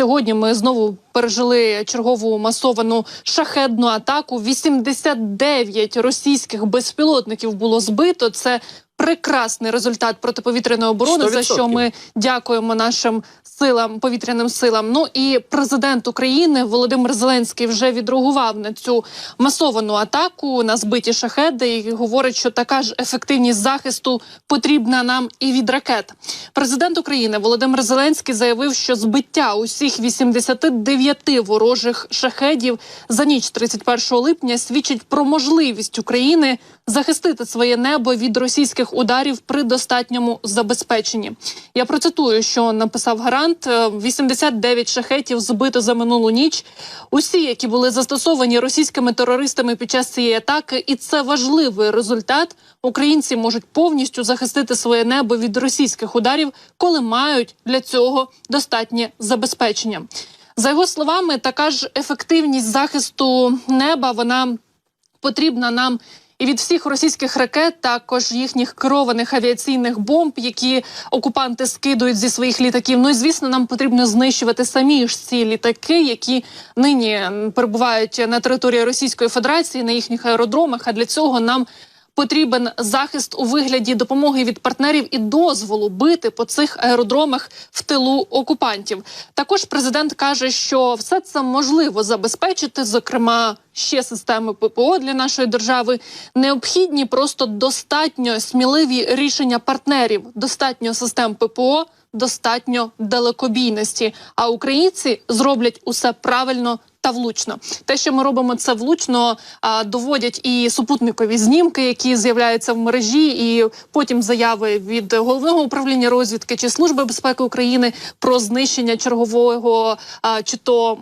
сьогодні ми знову пережили чергову масовану шахедну атаку. 89 російських безпілотників було збито. Це прекрасний результат протиповітряної оборони, за 100%. що ми дякуємо нашим силам, повітряним силам. Ну і президент України Володимир Зеленський вже відреагував на цю масовану атаку на збиті шахеди і говорить, що така ж ефективність захисту потрібна нам і від ракет. Президент України Володимир Зеленський заявив, що збиття усіх 89 ворожих шахедів за ніч 31 липня свідчить про можливість України захистити своє небо від російських ударів при достатньому забезпеченні. Я процитую, що написав гарант: Е, 89 шахетів збито за минулу ніч. Усі, які були застосовані російськими терористами під час цієї атаки, і це важливий результат. Українці можуть повністю захистити своє небо від російських ударів, коли мають для цього достатнє забезпечення. За його словами, така ж ефективність захисту неба вона потрібна нам і від всіх російських ракет, також їхніх керованих авіаційних бомб, які окупанти скидують зі своїх літаків. Ну і звісно, нам потрібно знищувати самі ж ці літаки, які нині перебувають на території Російської Федерації на їхніх аеродромах. А для цього нам потрібен захист у вигляді допомоги від партнерів і дозволу бити по цих аеродромах в тилу окупантів. Також президент каже, що все це можливо забезпечити, зокрема. Ще системи ППО для нашої держави необхідні просто достатньо сміливі рішення партнерів, достатньо систем ППО, достатньо далекобійності. А українці зроблять усе правильно та влучно. Те, що ми робимо це влучно, доводять і супутникові знімки, які з'являються в мережі, і потім заяви від головного управління розвідки чи служби безпеки України про знищення чергового чи то.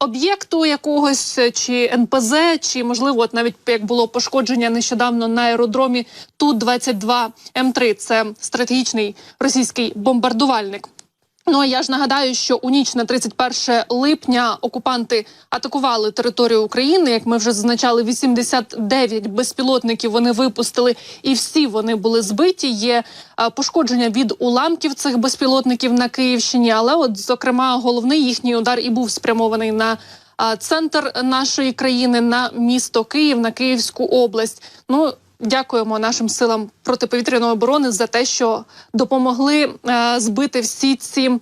Об'єкту якогось чи НПЗ, чи можливо, от навіть як було пошкодження нещодавно на аеродромі Ту 22 М3 Це стратегічний російський бомбардувальник. Ну а я ж нагадаю, що у ніч на 31 липня окупанти атакували територію України. Як ми вже зазначали, 89 безпілотників вони випустили, і всі вони були збиті. Є е, пошкодження від уламків цих безпілотників на Київщині. Але, от, зокрема, головний їхній удар і був спрямований на центр нашої країни, на місто Київ, на Київську область. Ну Дякуємо нашим силам протиповітряної оборони за те, що допомогли е, збити всі ці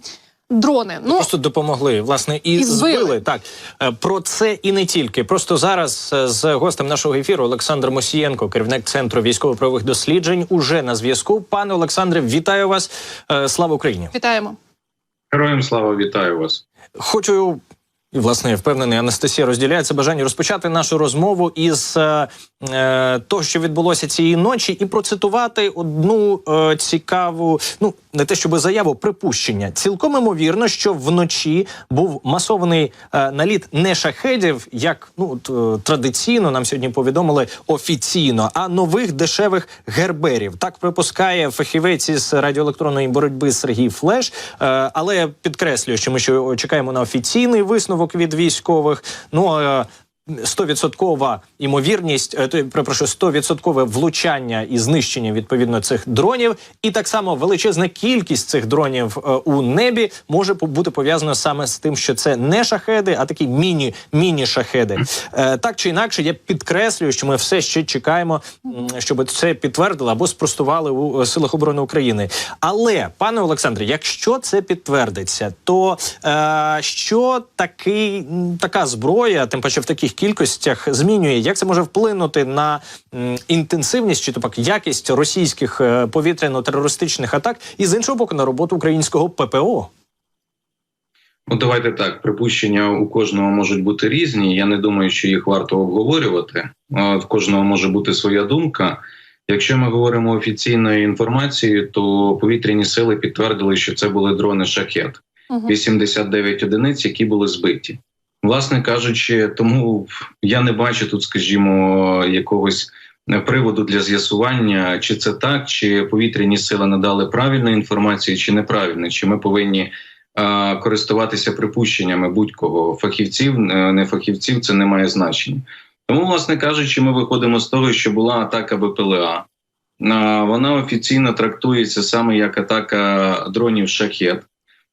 дрони. Ну Просто допомогли власне і, І збили. збили. Так Е, про це і не тільки. Просто зараз е, з гостем нашого ефіру Олександр Мосієнко, керівник центру військово-правових досліджень, уже на зв'язку. Пане Олександре, вітаю вас. Е, Слава Україні! вітаємо. Героям слава вітаю вас. Хочу. І, власне, я впевнений, Анастасія розділяє це бажання розпочати нашу розмову із е, е, того, що відбулося цієї ночі, і процитувати одну е, цікаву, ну не те, щоб заяву, припущення. Цілком імовірно, що вночі був масований е, наліт не шахедів, як ну е, традиційно нам сьогодні повідомили офіційно, а нових дешевих герберів. Так припускає фахівець із радіоелектронної боротьби Сергій Флеш. Е, але підкреслюю, що ми ще чекаємо на офіційний висновок від військових. Ну е, 100% імовірність, е, то, перепрошую, 100% влучання і знищення відповідно цих дронів, і так само величезна кількість цих дронів е, у небі може бути пов'язана саме з тим, що це не шахеди, а такі міні міні шахеди. Е, так чи інакше, я підкреслюю, що ми все ще чекаємо, щоб це підтвердили або спростували у силах оборони України. Але, пане Олександре, якщо це підтвердиться, то е, що такий така зброя, тим паче в таких кількостях, змінює? Як це може вплинути на інтенсивність чи то пак якість російських е, повітряно-терористичних атак, і з іншого боку на роботу українського ППО? Ну давайте так. Припущення у кожного можуть бути різні. Я не думаю, що їх варто обговорювати. В кожного може бути своя думка. Якщо ми говоримо офіційною інформацією, то повітряні сили підтвердили, що це були дрони шахет. Угу. 89 одиниць, які були збиті. Власне кажучи, тому я не бачу тут, скажімо, якогось приводу для з'ясування, чи це так, чи повітряні сили надали правильну інформацію, чи неправильно, чи ми повинні користуватися припущеннями будь-кого фахівців, е, не фахівців, це не має значення. Тому, власне кажучи, ми виходимо з того, що була атака БПЛА. Вона офіційно трактується саме як атака дронів шахет.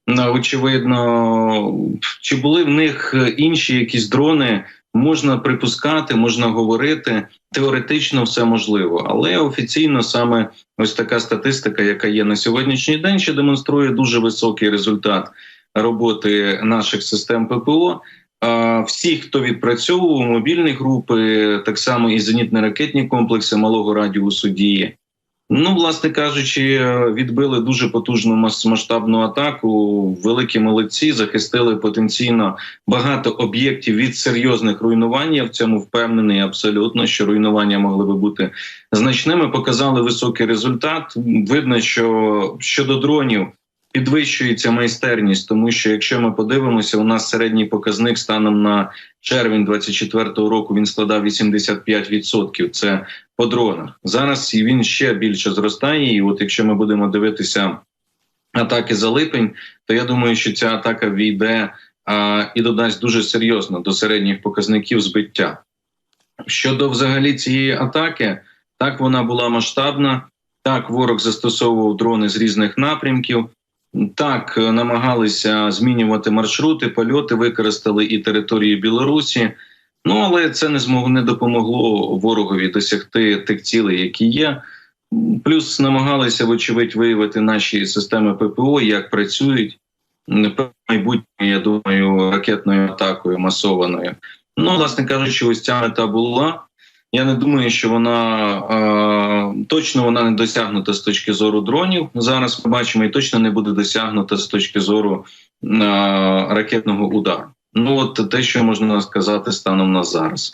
Е, очевидно, чи були в них інші якісь дрони, можна припускати, можна говорити. Теоретично все можливо, але офіційно саме ось така статистика, яка є на сьогоднішній день, ще демонструє дуже високий результат роботи наших систем ППО. Всі, хто відпрацьовував мобільні групи, так само і зенітно-ракетні комплекси малого радіусу дії. Ну, власне кажучи, відбили дуже потужну мас- масштабну атаку. Великі молодці захистили потенційно багато об'єктів від серйозних руйнувань. Я в цьому впевнений абсолютно, що руйнування могли би бути значними. Показали високий результат. Видно, що щодо дронів підвищується майстерність, тому що якщо ми подивимося, у нас середній показник станом на червень 24-го року він складав 85%. Це по дронах. Зараз він ще більше зростає. І от якщо ми будемо дивитися атаки за липень, то я думаю, що ця атака війде а, і додасть дуже серйозно до середніх показників збиття. Щодо взагалі цієї атаки, так вона була масштабна. Так, ворог застосовував дрони з різних напрямків. Так, е, намагалися змінювати маршрути, польоти, використали і територію Білорусі. Ну але це не змог не допомогло ворогові досягти тих цілей, які є. Плюс намагалися, вочевидь, виявити наші системи ППО, як працюють майбутньою, я думаю, ракетною атакою масованою. Ну, власне кажучи, ось ця мета була. Я не думаю, що вона е, точно вона не досягнута з точки зору дронів. Зараз ми бачимо, і точно не буде досягнута з точки зору е, ракетного удару. Ну от те, що можна сказати станом на зараз.